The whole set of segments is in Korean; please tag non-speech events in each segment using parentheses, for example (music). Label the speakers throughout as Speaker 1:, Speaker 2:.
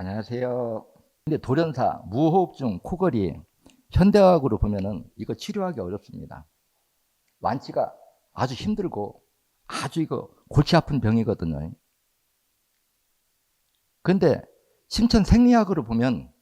Speaker 1: 안녕하세요. 근데 돌연사, 무호흡증, 코골이 현대학으로 보면은 이거 치료하기 어렵습니다. 완치가 아주 힘들고 아주 이거 골치 아픈 병이거든요. 근데 심천 생리학으로 보면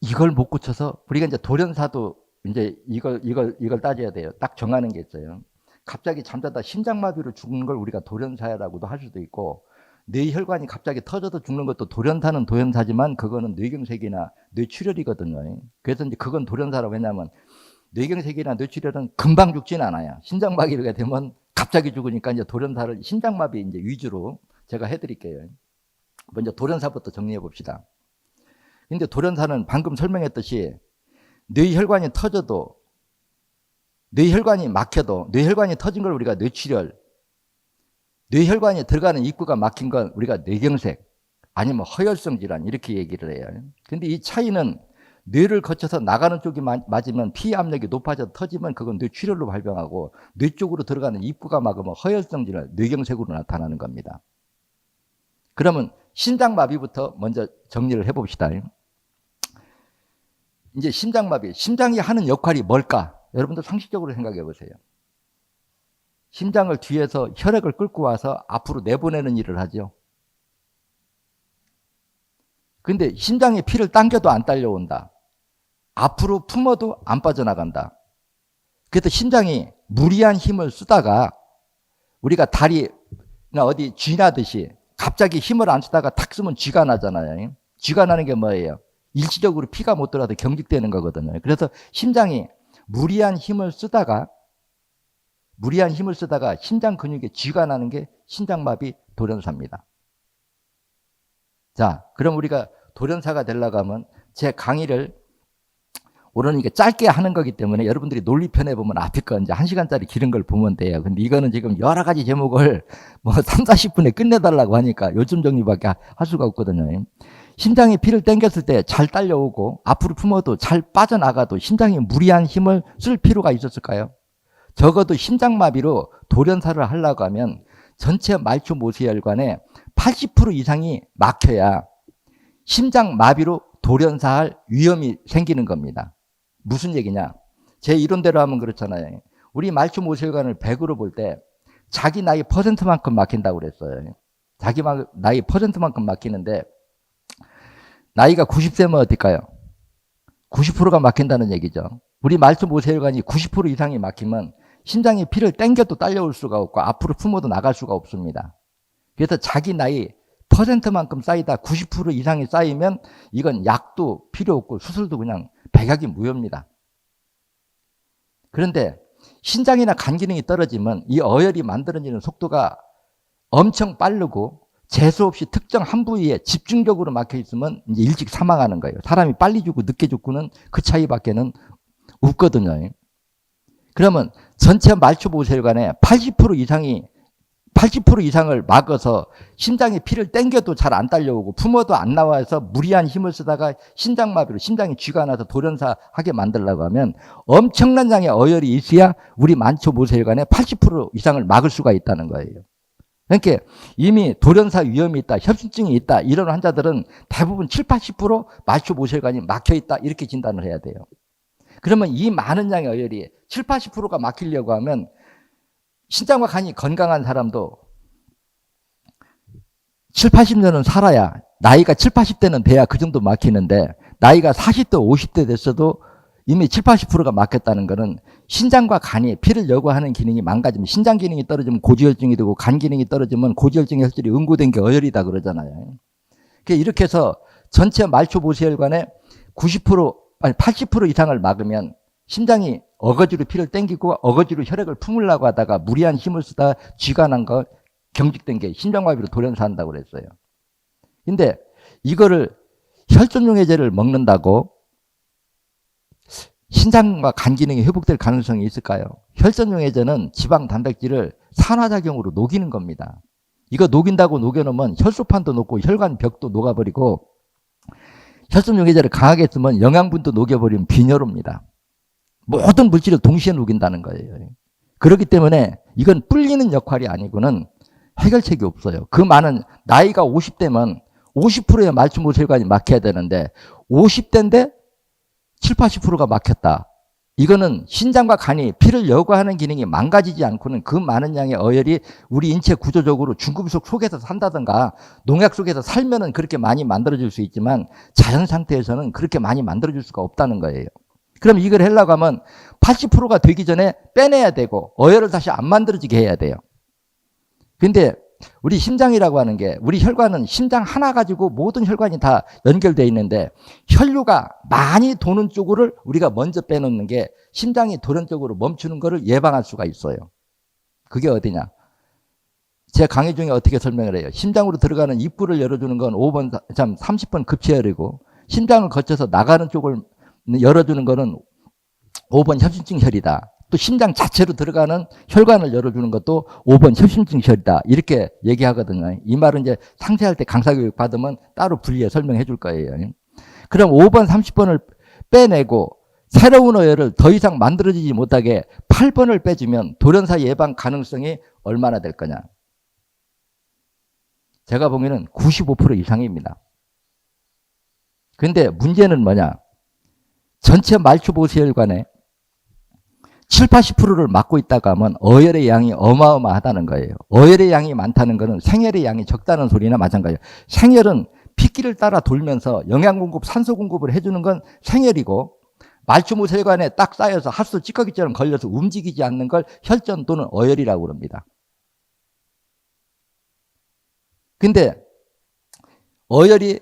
Speaker 1: 이걸 못 고쳐서 우리가 이제 돌연사도 이제 이걸 이걸 이걸 따져야 돼요. 딱 정하는 게 있어요. 갑자기 잠자다 심장마비로 죽는 걸 우리가 돌연사라고도 할 수도 있고 뇌 혈관이 갑자기 터져서 죽는 것도 돌연사는 돌연사지만 그거는 뇌경색이나 뇌출혈이거든요. 그래서 이제 그건 돌연사라고 했냐면 뇌경색이나 뇌출혈은 금방 죽지는 않아요. 심장마비가 되면 갑자기 죽으니까 이제 돌연사를 심장마비 이제 위주로 제가 해드릴게요. 먼저 돌연사부터 정리해 봅시다. 근데 돌연사는 방금 설명했듯이 뇌혈관이 터져도 뇌혈관이 막혀도 뇌혈관이 터진 걸 우리가 뇌출혈 뇌혈관에 들어가는 입구가 막힌 건 우리가 뇌경색 아니면 허혈성 질환 이렇게 얘기를 해요. 근데 이 차이는 뇌를 거쳐서 나가는 쪽이 마- 맞으면 피 압력이 높아져 터지면 그건 뇌출혈로 발병하고 뇌 쪽으로 들어가는 입구가 막으면 허혈성 질환, 뇌경색으로 나타나는 겁니다. 그러면 심장마비부터 먼저 정리를 해봅시다. 이제 심장마비, 심장이 하는 역할이 뭘까? 여러분들 상식적으로 생각해 보세요. 심장을 뒤에서 혈액을 끌고 와서 앞으로 내보내는 일을 하죠. 근데 심장에 피를 당겨도 안 딸려온다. 앞으로 품어도 안 빠져나간다. 그래서 심장이 무리한 힘을 쓰다가 우리가 다리나 어디 쥐나듯이 갑자기 힘을 안 쓰다가 탁 쓰면 쥐가 나잖아요. 쥐가 나는 게 뭐예요? 일시적으로 피가 못 들어도 경직되는 거거든요. 그래서 심장이 무리한 힘을 쓰다가 무리한 힘을 쓰다가 심장 근육에 쥐가 나는 게 심장마비 돌연사입니다. 자, 그럼 우리가 돌연사가 되려고 하면 제 강의를 오늘은 이게 짧게 하는 거기 때문에 여러분들이 논리편에 보면 앞에 거 이제 한 시간짜리 기른 걸 보면 돼요. 근데 이거는 지금 여러 가지 제목을 (laughs) 뭐 3, 40분에 끝내달라고 하니까 요즘 정리밖에 할 수가 없거든요. 심장이 피를 땡겼을 때 잘 딸려오고 앞으로 품어도 잘 빠져나가도 심장이 무리한 힘을 쓸 필요가 있었을까요? 적어도 심장마비로 돌연사를 하려고 하면 전체 말초 모세혈관의 80% 이상이 막혀야 심장마비로 돌연사할 위험이 생기는 겁니다. 무슨 얘기냐? 제 이론대로 하면 그렇잖아요. 우리 말초 모세혈관을 100으로 볼 때 자기 나이 퍼센트만큼 막힌다고 그랬어요. 자기 마- 나이 퍼센트만큼 막히는데 나이가 90세면 어떨까요? 90%가 막힌다는 얘기죠. 우리 말초 모세혈관이 90% 이상이 막히면 심장이 피를 땡겨도 딸려올 수가 없고 앞으로 품어도 나갈 수가 없습니다. 그래서 자기 나이 퍼센트만큼 쌓이다 90% 이상이 쌓이면 이건 약도 필요 없고 수술도 그냥 백약이 무효입니다. 그런데 신장이나 간 기능이 떨어지면 이 어혈이 만들어지는 속도가 엄청 빠르고 재수 없이 특정 한 부위에 집중적으로 막혀 있으면 이제 일찍 사망하는 거예요. 사람이 빨리 죽고 늦게 죽고는 그 차이밖에는 없거든요. 그러면 전체 말초 보세혈관의 80% 이상이 80% 이상을 막아서 심장에 피를 땡겨도 잘 안 딸려오고 품어도 안 나와서 무리한 힘을 쓰다가 심장마비로 심장이 쥐가 나서 돌연사하게 만들려고 하면 엄청난 양의 어혈이 있어야 우리 만초 모세혈관의 80% 이상을 막을 수가 있다는 거예요. 그러니까 이미 돌연사 위험이 있다, 협심증이 있다 이런 환자들은 대부분 7, 80% 말초 모세혈관이 막혀 있다 이렇게 진단을 해야 돼요. 그러면 이 많은 양의 어혈이 7, 80%가 막히려고 하면 신장과 간이 건강한 사람도 7, 80년은 살아야 나이가 7, 80대는 돼야 그 정도 막히는데 나이가 40대, 50대 됐어도 이미 7, 80%가 막혔다는 거는 신장과 간이 피를 여과하는 기능이 망가지면 신장 기능이 떨어지면 고지혈증이 되고 간 기능이 떨어지면 고지혈증의 혈질이 응고된 게 어혈이다 그러잖아요. 그러니까 이렇게 해서 전체 말초 보세혈관의 90% 아니 80% 이상을 막으면 심장이 어거지로 피를 땡기고 어거지로 혈액을 품으려고 하다가 무리한 힘을 쓰다 쥐가 난 거 경직된 게 심장마비로 돌연사한다고 그랬어요. 근데 이거를 혈전용해제를 먹는다고 신장과 간 기능이 회복될 가능성이 있을까요? 혈전용해제는 지방 단백질을 산화작용으로 녹이는 겁니다. 이거 녹인다고 녹여놓으면 혈소판도 녹고 혈관 벽도 녹아버리고 혈전용해제를 강하게 쓰면 영양분도 녹여버리면 빈혈입니다. 모든 물질을 동시에 녹인다는 거예요. 그렇기 때문에 이건 불리는 역할이 아니고는 해결책이 없어요. 그 많은 나이가 50대면 50%의 말초모 혈관이 막혀야 되는데 50대인데 7, 80%가 막혔다. 이거는 신장과 간이 피를 여과하는 기능이 망가지지 않고는 그 많은 양의 어혈이 우리 인체 구조적으로 중금속 속에서 산다든가 농약 속에서 살면은 그렇게 많이 만들어질 수 있지만 자연 상태에서는 그렇게 많이 만들어질 수가 없다는 거예요. 그럼 이걸 하려고 하면 80%가 되기 전에 빼내야 되고 어혈을 다시 안 만들어지게 해야 돼요. 근데 우리 심장이라고 하는 게 우리 혈관은 심장 하나 가지고 모든 혈관이 다 연결되어 있는데 혈류가 많이 도는 쪽을 우리가 먼저 빼놓는 게 심장이 도는 쪽으로 멈추는 것을 예방할 수가 있어요. 그게 어디냐? 제 강의 중에 어떻게 설명을 해요? 심장으로 들어가는 입구를 열어주는 건 5번, 참 30번 급체혈이고 심장을 거쳐서 나가는 쪽을 열어주는 거는 5번 협심증 혈이다. 또 심장 자체로 들어가는 혈관을 열어주는 것도 5번 협심증혈이다. 이렇게 얘기하거든요. 이 말은 이제 상세할 때 강사 교육 받으면 따로 분리해 설명해 줄 거예요. 그럼 5번, 30번을 빼내고 새로운 어혈을 더 이상 만들어지지 못하게 8번을 빼주면 돌연사 예방 가능성이 얼마나 될 거냐. 제가 보기에는 95% 이상입니다. 근데 문제는 뭐냐. 전체 말초보세혈관에 7, 80%를 막고 있다가 하면 어혈의 양이 어마어마하다는 거예요. 어혈의 양이 많다는 것은 생혈의 양이 적다는 소리나 마찬가지예요. 생혈은 핏기를 따라 돌면서 영양 공급, 산소 공급을 해주는 건 생혈이고 말초무혈관에 딱 쌓여서 핫수 찌꺼기처럼 걸려서 움직이지 않는 걸 혈전 또는 어혈이라고 그럽니다. 근데 어혈이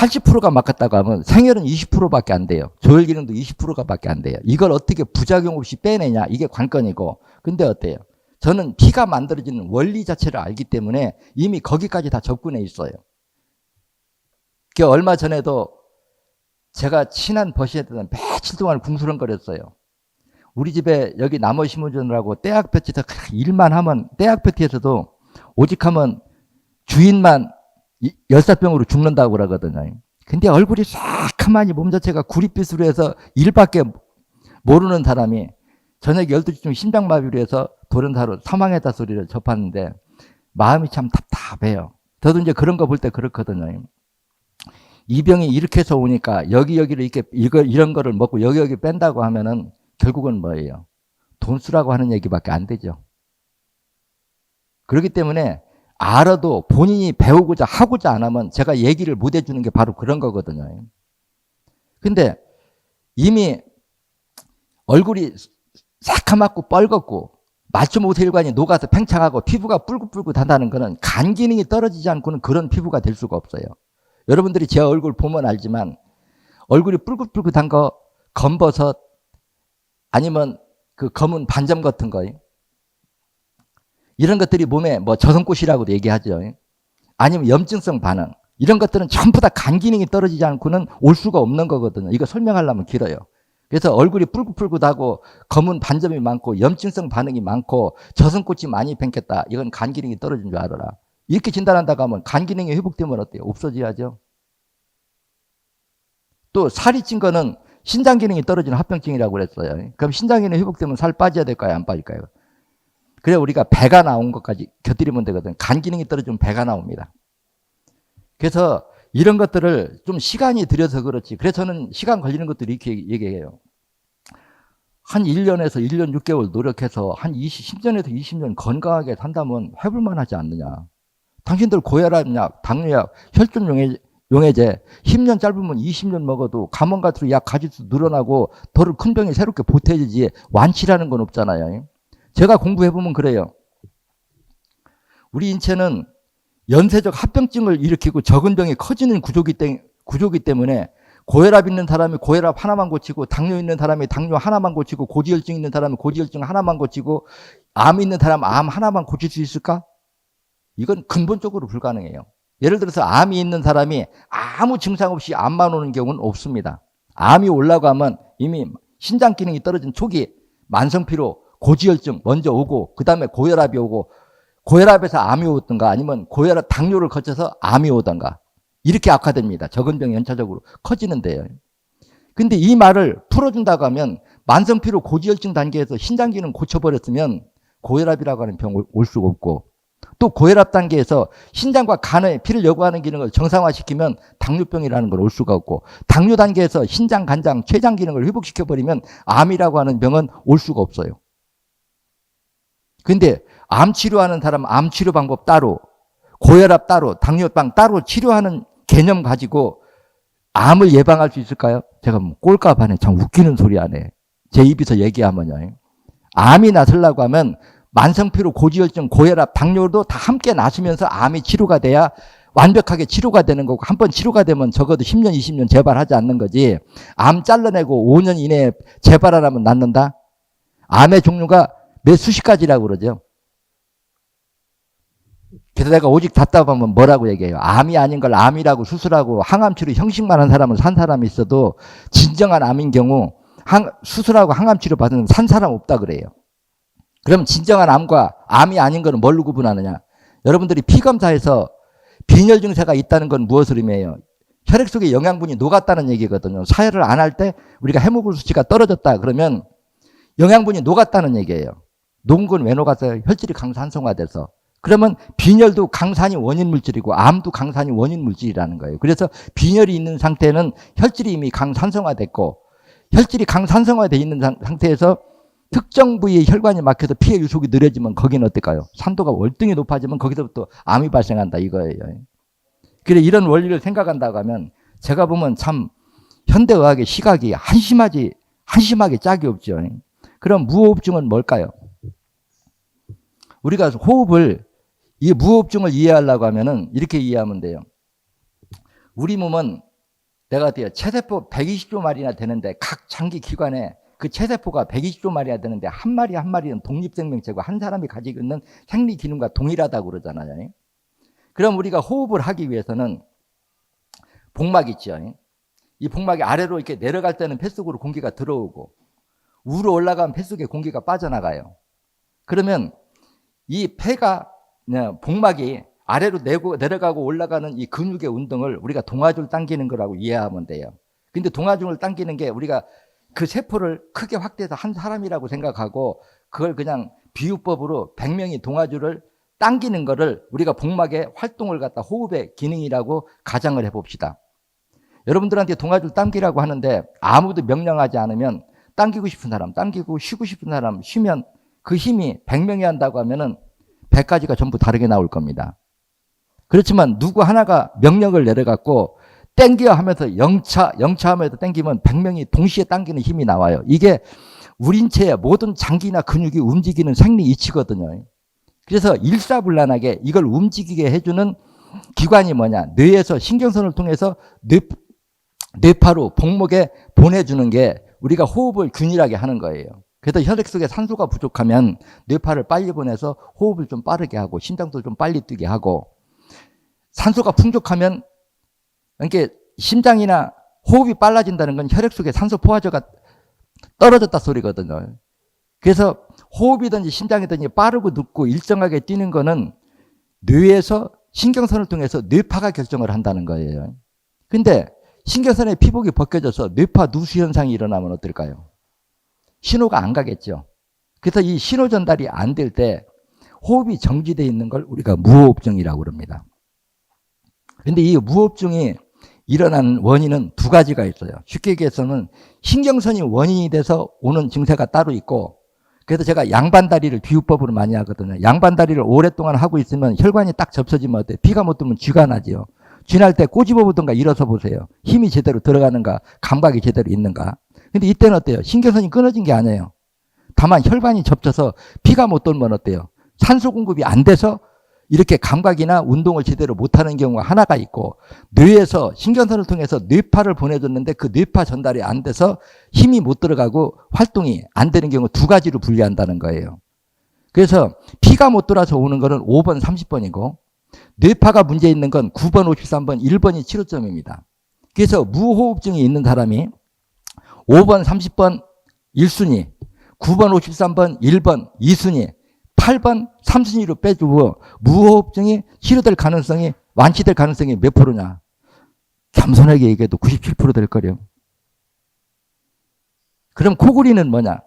Speaker 1: 80%가 막혔다고 하면 생혈은 20%밖에 안 돼요. 조혈 기능도 20%가 밖에 안 돼요. 이걸 어떻게 부작용 없이 빼내냐 이게 관건이고. 근데 어때요? 저는 피가 만들어지는 원리 자체를 알기 때문에 이미 거기까지 다 접근해 있어요. 그 얼마 전에도 제가 친한 버시에다가 며칠 동안 궁수렁거렸어요. 우리 집에 여기 나무 심어주느라고 떼약볕에서 일만 하면 떼약볕에서도 오직 하면 주인만 이- 열사병으로 죽는다고 그러거든요. 근데 얼굴이 새카만이 몸 자체가 구릿빛으로 해서 일밖에 모르는 사람이 저녁 12시쯤 심장마비로 해서 돌연사로 사망했다 소리를 접하는데 마음이 참 답답해요. 저도 이제 그런 거 볼 때 그렇거든요. 이 병이 이렇게 해서 오니까 여기 여기를 이렇게 이거 이런 거를 먹고 여기 여기 뺀다고 하면은 결국은 뭐예요? 돈 쓰라고 하는 얘기밖에 안 되죠. 그렇기 때문에 알아도 본인이 배우고자 하고자 안 하면 제가 얘기를 못 해주는 게 바로 그런 거거든요. 근데 이미 얼굴이 새카맣고 뻘겋고 맞춤모세혈관이 녹아서 팽창하고 피부가 뿔긋뿔긋하다는 거는 간 기능이 떨어지지 않고는 그런 피부가 될 수가 없어요. 여러분들이 제 얼굴 보면 알지만 얼굴이 뿔긋뿔긋한 거 검버섯 아니면 그 검은 반점 같은 거 이런 것들이 몸에 뭐 저성꽃이라고도 얘기하죠. 아니면 염증성 반응. 이런 것들은 전부 다 간 기능이 떨어지지 않고는 올 수가 없는 거거든요. 이거 설명하려면 길어요. 그래서 얼굴이 뿔긋뿔긋하고 검은 반점이 많고 염증성 반응이 많고 저성꽃이 많이 팽겠다. 이건 간 기능이 떨어진 줄 알아라. 이렇게 진단한다고 하면 간 기능이 회복되면 어때요? 없어져야죠. 또 살이 찐 거는 신장 기능이 떨어지는 합병증이라고 그랬어요. 그럼 신장 기능이 회복되면 살 빠져야 될까요? 안 빠질까요? 그래 우리가 배가 나온 것까지 곁들이면 되거든. 간 기능이 떨어지면 배가 나옵니다. 그래서 이런 것들을 좀 시간이 들여서 그렇지. 그래서 저는 시간 걸리는 것들을 이렇게 얘기해요. 한 1년에서 1년 6개월 노력해서 한 20, 10년에서 20년 건강하게 산다면 해볼만 하지 않느냐. 당신들 고혈압 약, 당뇨약, 혈중 용해, 용해제 10년 짧으면 20년 먹어도 감원 같은 약 가지수 늘어나고 더를 큰 병이 새롭게 보태지지 완치라는 건 없잖아요. 제가 공부해보면 그래요. 우리 인체는 연쇄적 합병증을 일으키고 적은 병이 커지는 구조기, 때, 구조기 때문에 고혈압 있는 사람이 고혈압 하나만 고치고 당뇨 있는 사람이 당뇨 하나만 고치고 고지혈증 있는 사람이 고지혈증 하나만 고치고 암 있는 사람 암 하나만 고칠 수 있을까? 이건 근본적으로 불가능해요. 예를 들어서 암이 있는 사람이 아무 증상 없이 암만 오는 경우는 없습니다. 암이 올라고 하면 이미 신장 기능이 떨어진 초기 만성 피로 고지혈증 먼저 오고 그 다음에 고혈압이 오고 고혈압에서 암이 오든가 아니면 고혈압 당뇨를 거쳐서 암이 오든가 이렇게 악화됩니다. 적은 병이 연차적으로 커지는데요. 근데 이 말을 풀어준다고 하면 만성피로 고지혈증 단계에서 신장 기능 고쳐버렸으면 고혈압이라고 하는 병 올 수가 없고 또 고혈압 단계에서 신장과 간에 피를 요구하는 기능을 정상화시키면 당뇨병이라는 걸 올 수가 없고 당뇨 단계에서 신장, 간장, 췌장 기능을 회복시켜 버리면 암이라고 하는 병은 올 수가 없어요. 근데 암 치료하는 사람 암 치료 방법 따로 고혈압 따로 당뇨병 따로 치료하는 개념 가지고 암을 예방할 수 있을까요? 제가 뭐 꼴값 하네. 참 웃기는 소리 하네. 제 입에서 얘기하면요. 암이 나서려고 하면 만성피로 고지혈증, 고혈압, 당뇨도 다 함께 나서면서 암이 치료가 돼야 완벽하게 치료가 되는 거고 한 번 치료가 되면 적어도 10년, 20년 재발하지 않는 거지. 암 잘라내고 5년 이내에 재발 안 하면 낫는다? 암의 종류가 몇 수십 가지라고 그러죠. 그래서 내가 오직 답답하면 뭐라고 얘기해요? 암이 아닌 걸 암이라고 수술하고 항암 치료 형식만 한 사람은 산 사람이 있어도 진정한 암인 경우 항- 수술하고 항암 치료 받은 산 사람 없다 그래요. 그럼 진정한 암과 암이 아닌 거는 뭘로 구분하느냐? 여러분들이 피 검사에서 빈혈 증세가 있다는 건 무엇을 의미해요? 혈액 속에 영양분이 녹았다는 얘기거든요. 사혈을 안 할 때 우리가 해모글 수치가 떨어졌다 그러면 영양분이 녹았다는 얘기예요. 왜 녹았어요? 혈질이 강산성화돼서. 그러면 빈혈도 강산이 원인 물질이고 암도 강산이 원인 물질이라는 거예요. 그래서 빈혈이 있는 상태는 혈질이 이미 강산성화됐고 혈질이 강산성화돼 있는 상- 상태에서 특정 부위의 혈관이 막혀서 피해 유속이 느려지면 거기는 어떨까요? 산도가 월등히 높아지면 거기서부터 암이 발생한다 이거예요. 그래 이런 원리를 생각한다고 하면 제가 보면 참 현대 의학의 시각이 한심하지 한심하게 짝이 없죠. 그럼 무호흡증은 뭘까요? 우리가 호흡을 이 무호흡증을 이해하려고 하면은 이렇게 이해하면 돼요. 우리 몸은 내가 어때요? 체세포 120조 마리나 되는데 각 장기 기관에 그 체세포가 120조 마리나 되는데 한 마리 한 마리는 독립 생명체고 한 사람이 가지고 있는 생리 기능과 동일하다고 그러잖아요. 그럼 우리가 호흡을 하기 위해서는 복막 있죠. 이 복막이 아래로 이렇게 내려갈 때는 폐 속으로 공기가 들어오고 위로 올라가면 폐 속에 공기가 빠져나가요. 그러면 이 폐가 네, 복막이 아래로 내고 내려가고 올라가는 이 근육의 운동을 우리가 동아줄 당기는 거라고 이해하면 돼요. 근데 동아줄을 당기는 게 우리가 그 세포를 크게 확대해서 한 사람이라고 생각하고 그걸 그냥 비유법으로 100명이 동아줄을 당기는 거를 우리가 복막의 활동을 갖다 호흡의 기능이라고 가정을 해봅시다. 여러분들한테 동아줄 당기라고 하는데 아무도 명령하지 않으면 당기고 싶은 사람, 당기고 쉬고 싶은 사람 쉬면 그 힘이 100명이 한다고 하면은 100가지가 전부 다르게 나올 겁니다. 그렇지만 누구 하나가 명령을 내려갖고 땡겨 하면서 영차, 영차 하면서 땡기면 100명이 동시에 당기는 힘이 나와요. 이게 우린체의 모든 장기나 근육이 움직이는 생리 이치거든요. 그래서 일사불란하게 이걸 움직이게 해주는 기관이 뭐냐. 뇌에서 신경선을 통해서 뇌, 뇌파로 복목에 보내주는 게 우리가 호흡을 균일하게 하는 거예요. 그래서 혈액 속에 산소가 부족하면 뇌파를 빨리 보내서 호흡을 좀 빠르게 하고 심장도 좀 빨리 뛰게 하고 산소가 풍족하면 이렇게 심장이나 호흡이 빨라진다는 건 혈액 속에 산소 포화도가 떨어졌다 소리거든요. 그래서 호흡이든지 심장이든지 빠르고 늦고 일정하게 뛰는 거는 뇌에서 신경선을 통해서 뇌파가 결정을 한다는 거예요. 근데 신경선의 피복이 벗겨져서 뇌파 누수 현상이 일어나면 어떨까요? 신호가 안 가겠죠. 그래서 이 신호 전달이 안 될 때 호흡이 정지되어 있는 걸 우리가 무호흡증이라고 그럽니다. 근데 이 무호흡증이 일어나는 원인은 두 가지가 있어요. 쉽게 얘기해서는 신경선이 원인이 돼서 오는 증세가 따로 있고 그래서 제가 양반다리를 비유법으로 많이 하거든요. 양반다리를 오랫동안 하고 있으면 혈관이 딱 접혀지면 어때? 피가 못 들면 쥐가 나지요. 쥐날 때 꼬집어 보든가 일어서 보세요. 힘이 제대로 들어가는가, 감각이 제대로 있는가. 근데 이때는 어때요? 신경선이 끊어진 게 아니에요. 다만 혈관이 접혀서 피가 못 돌면 어때요? 산소 공급이 안 돼서 이렇게 감각이나 운동을 제대로 못하는 경우가 하나가 있고 뇌에서 신경선을 통해서 뇌파를 보내줬는데 그 뇌파 전달이 안 돼서 힘이 못 들어가고 활동이 안 되는 경우 두 가지로 분리한다는 거예요. 그래서 피가 못 돌아서 오는 거는 5번, 30번이고 뇌파가 문제 있는 건 9번, 53번, 1번이 치료점입니다. 그래서 무호흡증이 있는 사람이 5번, 30번 1순위, 9번, 53번 1번 2순위, 8번 3순위로 빼주고 무호흡증이 치료될 가능성이 완치될 가능성이 몇 프로냐? 겸손하게 얘기해도 97%될 거래요. 그럼 코골이는 뭐냐?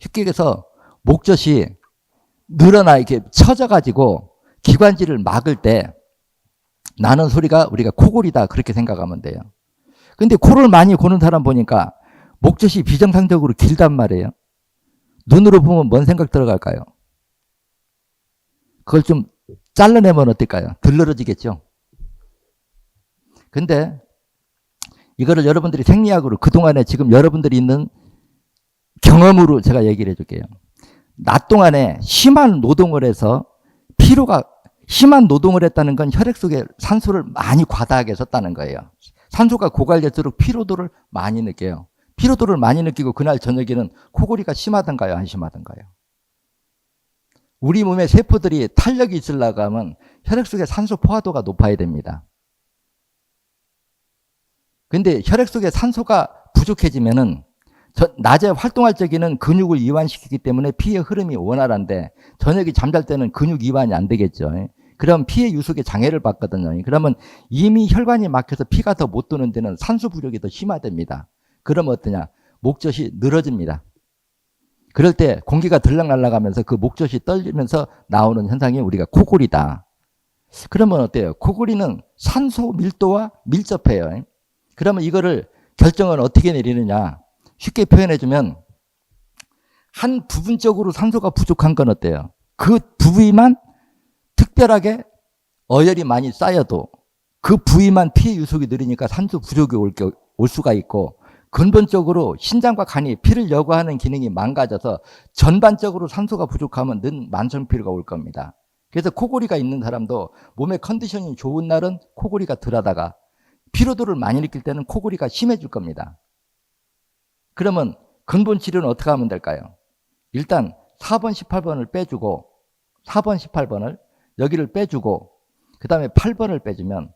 Speaker 1: 쉽게 얘기해서 목젖이 늘어나 이렇게 처져가지고 기관지를 막을 때 나는 소리가 우리가 코골이다 그렇게 생각하면 돼요. 근데 코를 많이 고는 사람 보니까 목젖이 비정상적으로 길단 말이에요. 눈으로 보면 뭔 생각 들어갈까요? 그걸 좀 잘라내면 어떨까요? 들러러지겠죠? 근데 이거를 여러분들이 생리학으로 그동안에 지금 여러분들이 있는 경험으로 제가 얘기를 해줄게요. 낮 동안에 심한 노동을 해서 피로가 심한 노동을 했다는 건 혈액 속에 산소를 많이 과다하게 썼다는 거예요. 산소가 고갈될수록 피로도를 많이 느껴요. 피로도를 많이 느끼고 그날 저녁에는 코골이가 심하던가요? 안 심하던가요? 우리 몸의 세포들이 탄력이 있으려고 하면 혈액 속에 산소 포화도가 높아야 됩니다. 근데 혈액 속에 산소가 부족해지면은 저, 낮에 활동할 적에는 근육을 이완시키기 때문에 피의 흐름이 원활한데 저녁에 잠잘 때는 근육 이완이 안 되겠죠. 그럼 피의 유속에 장애를 받거든요. 그러면 이미 혈관이 막혀서 피가 더 못 도는 데는 산소 부족이 더 심화됩니다. 그러면 어떠냐? 목젖이 늘어집니다. 그럴 때 공기가 들락날락하면서 그 목젖이 떨리면서 나오는 현상이 우리가 코골이다. 그러면 어때요? 코골이는 산소 밀도와 밀접해요. 그러면 이거를 결정을 어떻게 내리느냐? 쉽게 표현해 주면 한 부분적으로 산소가 부족한 건 어때요? 그 부위만 특별하게 어혈이 많이 쌓여도 그 부위만 피해 유속이 느리니까 산소 부족이 올, 겨- 올 수가 있고 근본적으로 신장과 간이 피를 여과하는 기능이 망가져서 전반적으로 산소가 부족하면 는 만성피로가 올 겁니다. 그래서 코골이가 있는 사람도 몸의 컨디션이 좋은 날은 코골이가 덜하다가 피로도를 많이 느낄 때는 코골이가 심해질 겁니다. 그러면 근본 치료는 어떻게 하면 될까요? 일단 4번, 18번을 빼주고 4번, 18번을 여기를 빼주고 그 다음에 8번을 빼주면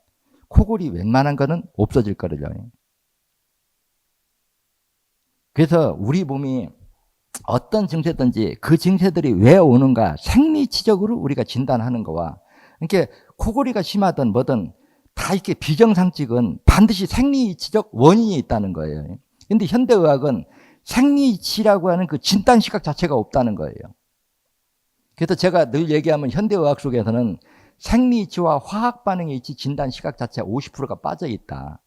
Speaker 1: 코골이 웬만한 거는 없어질 거죠. 그래서 우리 몸이 어떤 증세든지 그 증세들이 왜 오는가 생리치적으로 우리가 진단하는 거와 이렇게 코골이가 심하든 뭐든 다 이렇게 비정상직은 반드시 생리치적 원인이 있다는 거예요. 근데 현대의학은 생리치라고 하는 그 진단 시각 자체가 없다는 거예요. 그래서 제가 늘 얘기하면 현대의학 속에서는 생리치와 화학 반응의 이치 진단 시각 자체 50%가 빠져 있다.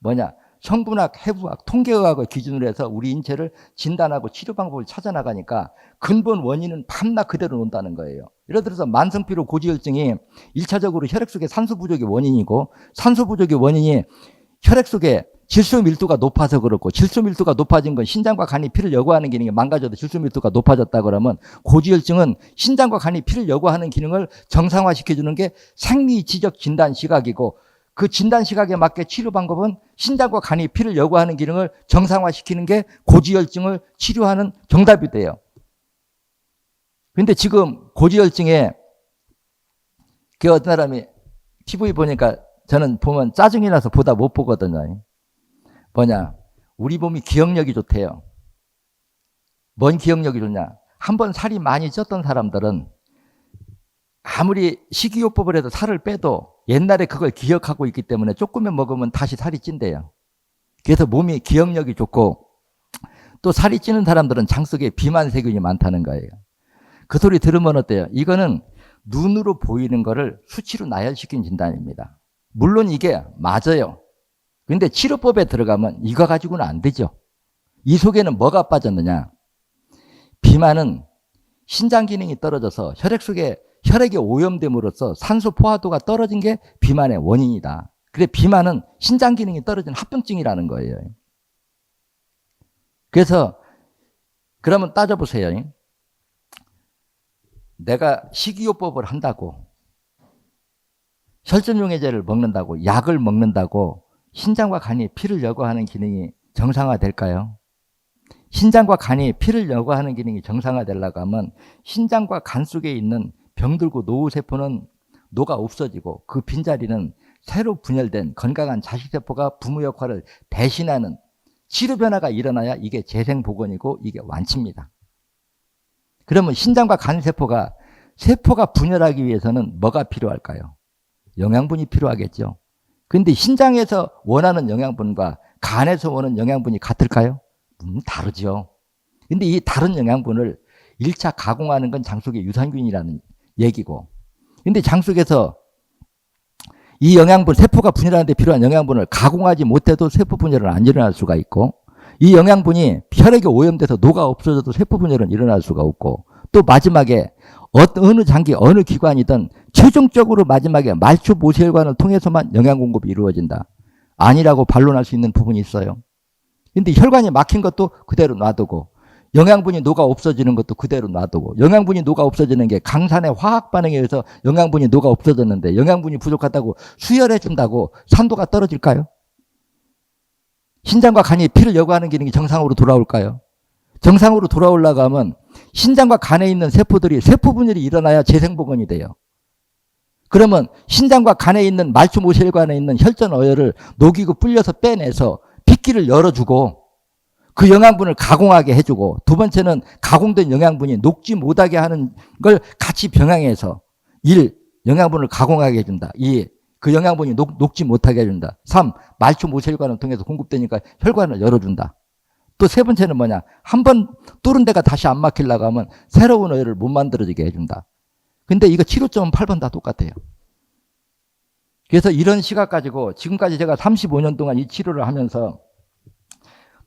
Speaker 1: 뭐냐? 성분학, 해부학, 통계의학을 기준으로 해서 우리 인체를 진단하고 치료 방법을 찾아 나가니까 근본 원인은 밤낮 그대로 논다는 거예요. 예를 들어서 만성피로 고지혈증이 1차적으로 혈액 속에 산소 부족이 원인이고 산소 부족의 원인이 혈액 속에 질소 밀도가 높아서 그렇고 질소 밀도가 높아진 건 신장과 간이 피를 여과하는 기능이 망가져도 질소 밀도가 높아졌다 그러면 고지혈증은 신장과 간이 피를 여과하는 기능을 정상화시켜 주는 게 생리지적 진단 시각이고 그 진단 시각에 맞게 치료 방법은 신장과 간이 피를 여과하는 기능을 정상화시키는 게 고지혈증을 치료하는 정답이 돼요. 근데 지금 고지혈증에 그 어떤 사람이 TV 보니까 저는 보면 짜증이 나서 보다 못 보거든요. 뭐냐? 우리 몸이 기억력이 좋대요. 뭔 기억력이 좋냐? 한 번 살이 많이 쪘던 사람들은 아무리 식이요법을 해도 살을 빼도 옛날에 그걸 기억하고 있기 때문에 조금만 먹으면 다시 살이 찐대요. 그래서 몸이 기억력이 좋고 또 살이 찌는 사람들은 장 속에 비만 세균이 많다는 거예요. 그 소리 들으면 어때요? 이거는 눈으로 보이는 거를 수치로 나열시킨 진단입니다. 물론 이게 맞아요. 근데 치료법에 들어가면 이거 가지고는 안 되죠. 이 속에는 뭐가 빠졌느냐? 비만은 신장 기능이 떨어져서 혈액 속에 혈액이 오염됨으로써 산소 포화도가 떨어진 게 비만의 원인이다. 그래 비만은 신장 기능이 떨어진 합병증이라는 거예요. 그래서 그러면 따져보세요. 내가 식이요법을 한다고 혈전용해제를 먹는다고 약을 먹는다고 신장과 간이 피를 여과하는 기능이 정상화될까요? 신장과 간이 피를 여과하는 기능이 정상화되려고 하면 신장과 간 속에 있는 병들고 노후 세포는 녹아 없어지고 그 빈자리는 새로 분열된 건강한 자식세포가 부모 역할을 대신하는 치료 변화가 일어나야 이게 재생 복원이고 이게 완치입니다. 그러면 신장과 간 세포가 세포가 분열하기 위해서는 뭐가 필요할까요? 영양분이 필요하겠죠. 근데 신장에서 원하는 영양분과 간에서 원하는 영양분이 같을까요? 음, 다르죠. 근데 이 다른 영양분을 1차 가공하는 건 장 속의 유산균이라는 얘기고. 근데 장 속에서 이 영양분, 세포가 분열하는데 필요한 영양분을 가공하지 못해도 세포 분열은 안 일어날 수가 있고, 이 영양분이 혈액에 오염돼서 녹아 없어져도 세포 분열은 일어날 수가 없고, 또 마지막에 어느 장기, 어느 기관이든 최종적으로 마지막에 말초 모세혈관을 통해서만 영양 공급이 이루어진다. 아니라고 반론할 수 있는 부분이 있어요. 근데 혈관이 막힌 것도 그대로 놔두고, 영양분이 녹아 없어지는 것도 그대로 놔두고 영양분이 녹아 없어지는 게 강산의 화학 반응에 의해서 영양분이 녹아 없어졌는데 영양분이 부족하다고 수혈해 준다고 산도가 떨어질까요? 신장과 간이 피를 여과하는 기능이 정상으로 돌아올까요? 정상으로 하면 신장과 간에 있는 세포들이 세포 분열이 일어나야 재생복원이 돼요. 그러면 신장과 간에 있는 말초모혈관에 있는 혈전 어혈을 녹이고 불려서 빼내서 핏기를 열어주고 그 영양분을 가공하게 해주고 두 번째는 가공된 영양분이 녹지 못하게 하는 걸 같이 병행해서 일 영양분을 가공하게 해준다. 이그 영양분이 녹, 녹지 못하게 해준다. 삼 말초 모혈관을 통해서 공급되니까 혈관을 열어준다. 또 세 번째는 뭐냐 한 번 뚫은 데가 다시 안 막히려고 하면 새로운 어혈을 못 만들어지게 해준다. 근데 이거 치료점은 8번 다 똑같아요. 그래서 이런 시각 가지고 지금까지 제가 35년 동안 이 치료를 하면서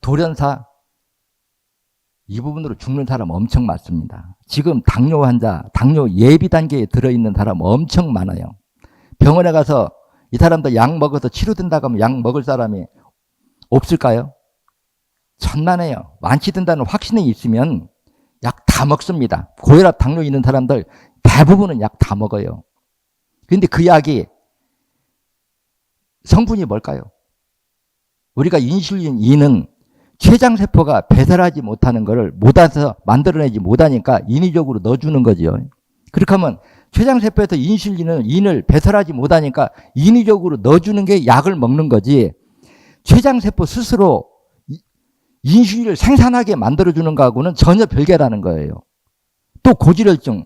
Speaker 1: 돌연사 이 부분으로 죽는 사람 엄청 많습니다. 지금 당뇨 환자, 당뇨 예비 단계에 들어있는 사람 엄청 많아요. 병원에 가서 이 사람들 약 먹어서 치료된다고 하면 약 먹을 사람이 없을까요? 천만에요. 완치된다는 확신이 있으면 약 다 먹습니다. 고혈압, 당뇨 있는 사람들 대부분은 약 다 먹어요. 근데 그 약이 성분이 뭘까요? 우리가 인슐린 2는 췌장세포가 배설하지 못하는 것을 못해서 만들어내지 못하니까 인위적으로 넣어주는 거죠. 그렇게 하면 췌장세포에서 인슐린을 인을 배설하지 못하니까 인위적으로 넣어주는 게 약을 먹는 거지 췌장세포 스스로 인슐린을 생산하게 만들어주는 거하고는 전혀 별개라는 거예요. 또 고지혈증,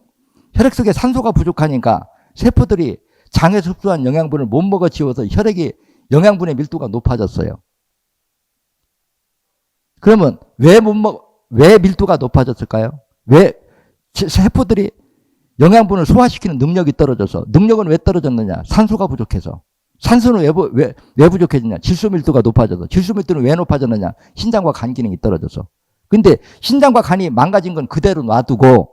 Speaker 1: 혈액 속에 산소가 부족하니까 세포들이 장에서 흡수한 영양분을 못 먹어 치워서 혈액이 영양분의 밀도가 높아졌어요. 그러면 왜 못 먹, 왜 밀도가 높아졌을까요? 왜 세포들이 영양분을 소화시키는 능력이 떨어져서 능력은 왜 떨어졌느냐? 산소가 부족해서. 산소는 왜, 부- 왜, 왜 부족해지냐? 질소 밀도가 높아져서. 질소 밀도는 왜 높아졌느냐? 신장과 간 기능이 떨어져서. 근데 신장과 간이 망가진 건 그대로 놔두고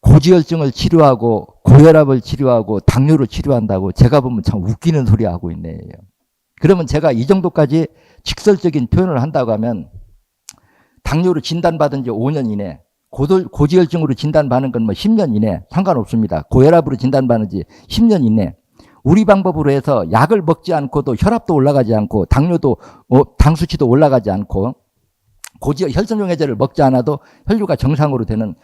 Speaker 1: 고지혈증을 치료하고 고혈압을 치료하고 당뇨를 치료한다고 제가 보면 참 웃기는 소리 하고 있네요. 그러면 제가 이 정도까지 직설적인 표현을 한다고 하면 당뇨로 진단받은 지 5년 이내, 고도, 고지혈증으로 진단받는 건 뭐 10년 이내 상관없습니다. 고혈압으로 진단받은 지 10년 이내. 우리 방법으로 해서 약을 먹지 않고도 혈압도 올라가지 않고 당뇨도 어, 당 수치도 올라가지 않고 고지 혈전용해제를 먹지 않아도 혈류가 정상으로 되는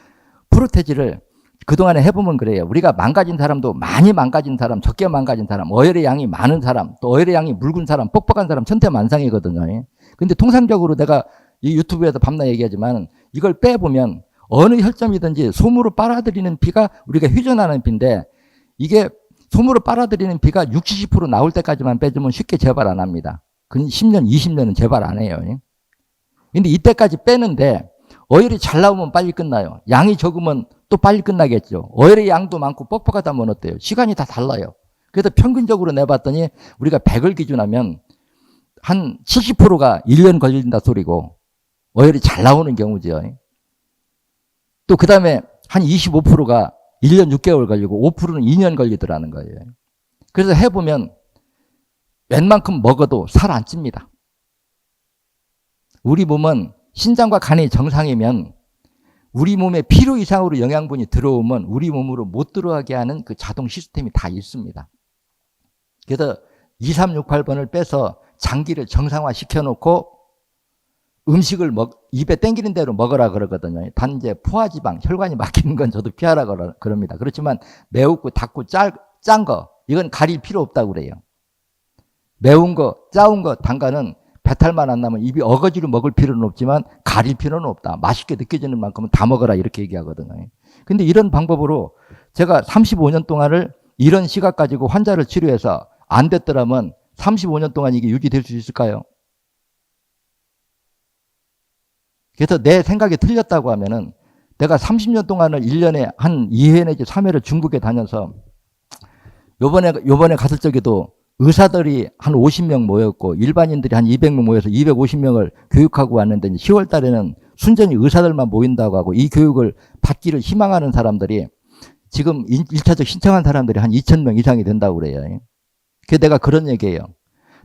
Speaker 1: 프로테지를 그동안에 해보면 그래요. 우리가 망가진 사람도 많이 망가진 사람, 적게 망가진 사람, 어혈의 양이 많은 사람, 또 어혈의 양이 묽은 사람, 뻑뻑한 사람 천태만상이거든요. 예. 근데 통상적으로 내가 이 유튜브에서 밤낮 얘기하지만 이걸 빼보면 어느 혈점이든지 솜으로 빨아들이는 피가 우리가 회전하는 피인데 이게 솜으로 빨아들이는 피가 60, 70% 나올 때까지만 빼주면 쉽게 재발 안 합니다. 근 10년, 20년은 재발 안 해요. 예. 근데 이때까지 빼는데 어혈이 잘 나오면 빨리 끝나요. 양이 적으면 또 빨리 끝나겠죠. 어혈의 양도 많고 뻑뻑하다면 어때요? 시간이 다 달라요. 그래서 평균적으로 내봤더니 우리가 100을 기준하면 한 70%가 1년 걸린다 소리고 어혈이 잘 나오는 경우죠. 또 그 다음에 한 25%가 1년 6개월 걸리고 5%는 2년 걸리더라는 거예요. 그래서 해보면 웬만큼 먹어도 살 안 찝니다. 우리 몸은 신장과 간이 정상이면 우리 몸에 필요 이상으로 영양분이 들어오면 우리 몸으로 못 들어가게 하는 그 자동 시스템이 다 있습니다. 그래서 2368번을 빼서 장기를 정상화 시켜놓고 음식을 먹, 입에 땡기는 대로 먹으라 그러거든요. 단 이제 포화지방, 혈관이 막히는 건 저도 피하라 그럽니다. 그렇지만 매우고 닫고 짤, 짠 거, 이건 가릴 필요 없다고 그래요. 매운 거, 짜운 거, 단 거는 배탈만 안 나면 입이 어거지로 먹을 필요는 없지만 가릴 필요는 없다. 맛있게 느껴지는 만큼은 다 먹어라 이렇게 얘기하거든요. 근데 이런 방법으로 제가 35년 동안을 이런 시각 가지고 환자를 치료해서 안 됐더라면 35년 동안 이게 유지될 수 있을까요? 그래서 내 생각이 틀렸다고 하면은 내가 30년 동안을 1년에 한 2회 내지 3회를 중국에 다녀서 요번에 요번에 갔을 적에도 의사들이 한 50명 모였고 일반인들이 한 200명 모여서 250명을 교육하고 왔는데 10월 달에는 순전히 의사들만 모인다고 하고 이 교육을 받기를 희망하는 사람들이 지금 1차적 신청한 사람들이 한 2,000명 이상이 된다고 그래요. 그 내가 그런 얘기예요.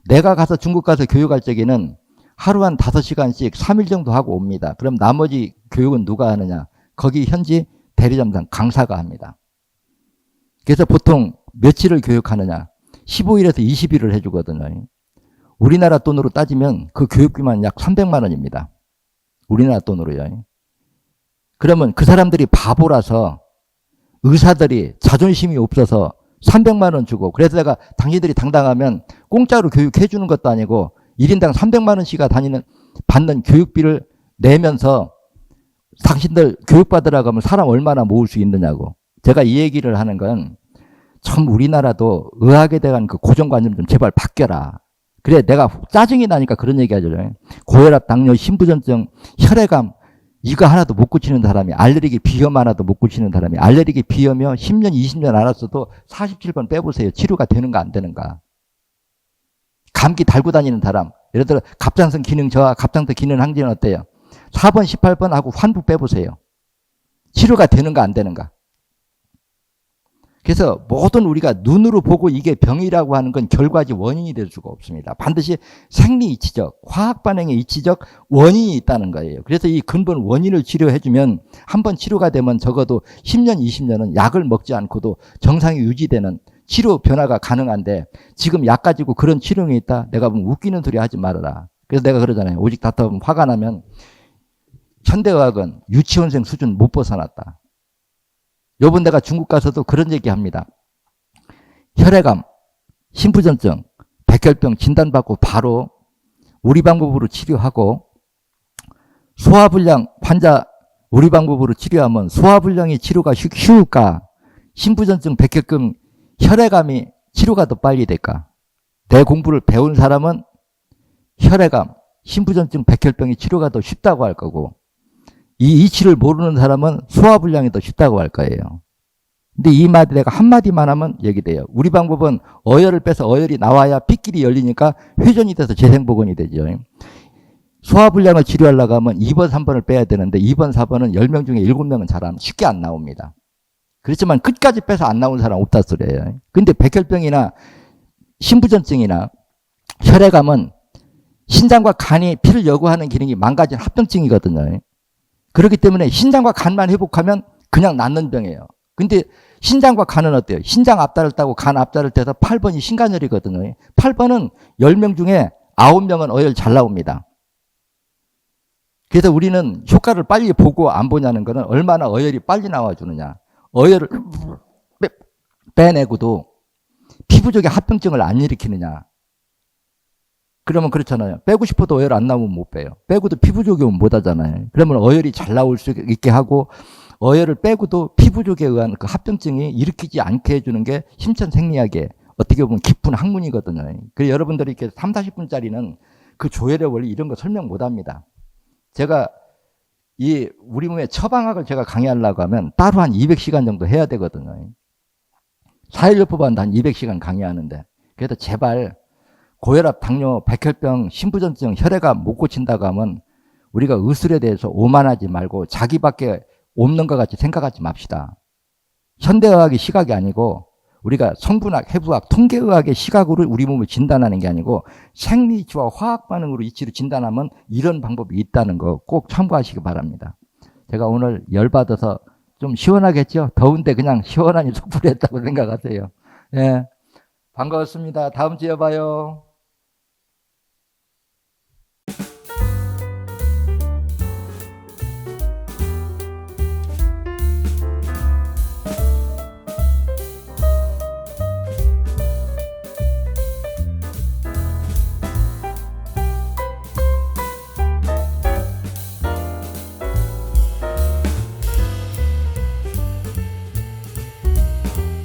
Speaker 1: 내가 가서 중국 가서 교육할 적에는 하루 한 5시간씩 3일 정도 하고 옵니다. 그럼 나머지 교육은 누가 하느냐? 거기 현지 대리점장 강사가 합니다. 그래서 보통 며칠을 교육하느냐? 15일에서 20일을 해주거든요. 우리나라 돈으로 따지면 그 교육비만 약 300만 원입니다. 우리나라 돈으로요. 그러면 그 사람들이 바보라서 의사들이 자존심이 없어서 300만 원 주고 그래서 내가 당신들이 당당하면 공짜로 교육해 주는 것도 아니고 1인당 300만 원씩가 다니는 받는 교육비를 내면서 당신들 교육받으라고 하면 사람 얼마나 모을 수 있느냐고. 제가 이 얘기를 하는 건 참 우리나라도 의학에 대한 그 고정관념 좀 제발 바뀌어라. 그래 내가 짜증이 나니까 그런 얘기 하죠. 고혈압, 당뇨, 심부전증, 혈액암 이거 하나도 못 고치는 사람이 알레르기 비염 하나도 못 고치는 사람이 알레르기 비염이요 10년 20년 알았어도 47번 빼보세요. 치료가 되는가 안 되는가. 감기 달고 다니는 사람 예를 들어 갑상선 기능 저하 갑상선 기능 항진은 어때요? 4번 18번 하고 환부 빼보세요. 치료가 되는가 안 되는가. 그래서 모든 우리가 눈으로 보고 이게 병이라고 하는 건 결과지 원인이 될 수가 없습니다. 반드시 생리 이치적, 화학 반응의 이치적 원인이 있다는 거예요. 그래서 이 근본 원인을 치료해주면 한 번 치료가 되면 적어도 10년, 20년은 약을 먹지 않고도 정상이 유지되는 치료 변화가 가능한데 지금 약 가지고 그런 치료가 있다? 내가 보면 웃기는 소리 하지 말아라. 그래서 내가 그러잖아요. 오직 다투면 화가 나면 현대의학은 유치원생 수준 못 벗어났다. 요번 내가 중국 가서도 그런 얘기 합니다. 혈액암, 심부전증, 백혈병 진단받고 바로 우리 방법으로 치료하고 소화불량 환자 우리 방법으로 치료하면 소화불량이 치료가 쉬, 쉬울까? 심부전증, 백혈병, 혈액암이 치료가 더 빨리 될까? 내 공부를 배운 사람은 혈액암, 심부전증, 백혈병이 치료가 더 쉽다고 할 거고 이 이치를 모르는 사람은 소화불량이 더 쉽다고 할 거예요. 근데 이 말이 내가 한마디만 하면 얘기돼요. 우리 방법은 어혈을 빼서 어혈이 나와야 핏길이 열리니까 회전이 돼서 재생복원이 되죠. 소화불량을 치료하려고 하면 2번, 3번을 빼야 되는데 2번, 4번은 10명 중에 7명은 잘 안, 쉽게 안 나옵니다. 그렇지만 끝까지 빼서 안 나오는 사람 없다 소리예요. 근데 백혈병이나 심부전증이나 혈액암은 신장과 간이 피를 여구하는 기능이 망가진 합병증이거든요. 그렇기 때문에 신장과 간만 회복하면 그냥 낫는 병이에요. 근데 신장과 간은 어때요? 신장 앞다를 따고 간 앞다를 떼서 8번이 신간혈이거든요. 8번은 10명 중에 9명은 어혈 잘 나옵니다. 그래서 우리는 효과를 빨리 보고 안 보냐는 거는 얼마나 어혈이 빨리 나와주느냐. 어혈을 빼내고도 피부적인 합병증을 안 일으키느냐. 그러면 그렇잖아요. 빼고 싶어도 어혈 안 나오면 못 빼요. 빼고도 피부 조경은 못 하잖아요. 그러면 어혈이 잘 나올 수 있게 하고 어혈을 빼고도 피부족에 의한 그 합병증이 일으키지 않게 해주는 게 심천생리학의 어떻게 보면 깊은 학문이거든요. 그래서 여러분들이 이렇게 3, 40분짜리는 그 조혈의 원리 이런 거 설명 못 합니다. 제가 이 우리 몸의 처방학을 제가 강의하려고 하면 따로 한 200시간 정도 해야 되거든요. 4일을 뽑았는데 한 200시간 강의하는데 그래서 제발 고혈압, 당뇨, 백혈병, 심부전증, 혈액암 못 고친다고 하면 우리가 의술에 대해서 오만하지 말고 자기밖에 없는 것 같이 생각하지 맙시다. 현대의학의 시각이 아니고 우리가 성분학, 해부학, 통계의학의 시각으로 우리 몸을 진단하는 게 아니고 생리치와 화학 반응으로 이치를 진단하면 이런 방법이 있다는 거 꼭 참고하시기 바랍니다. 제가 오늘 열 받아서 좀 시원하겠죠? 더운데 그냥 시원하니 속풀이 했다고 (laughs) 생각하세요. 예. 반가웠습니다. 다음 주에 봐요.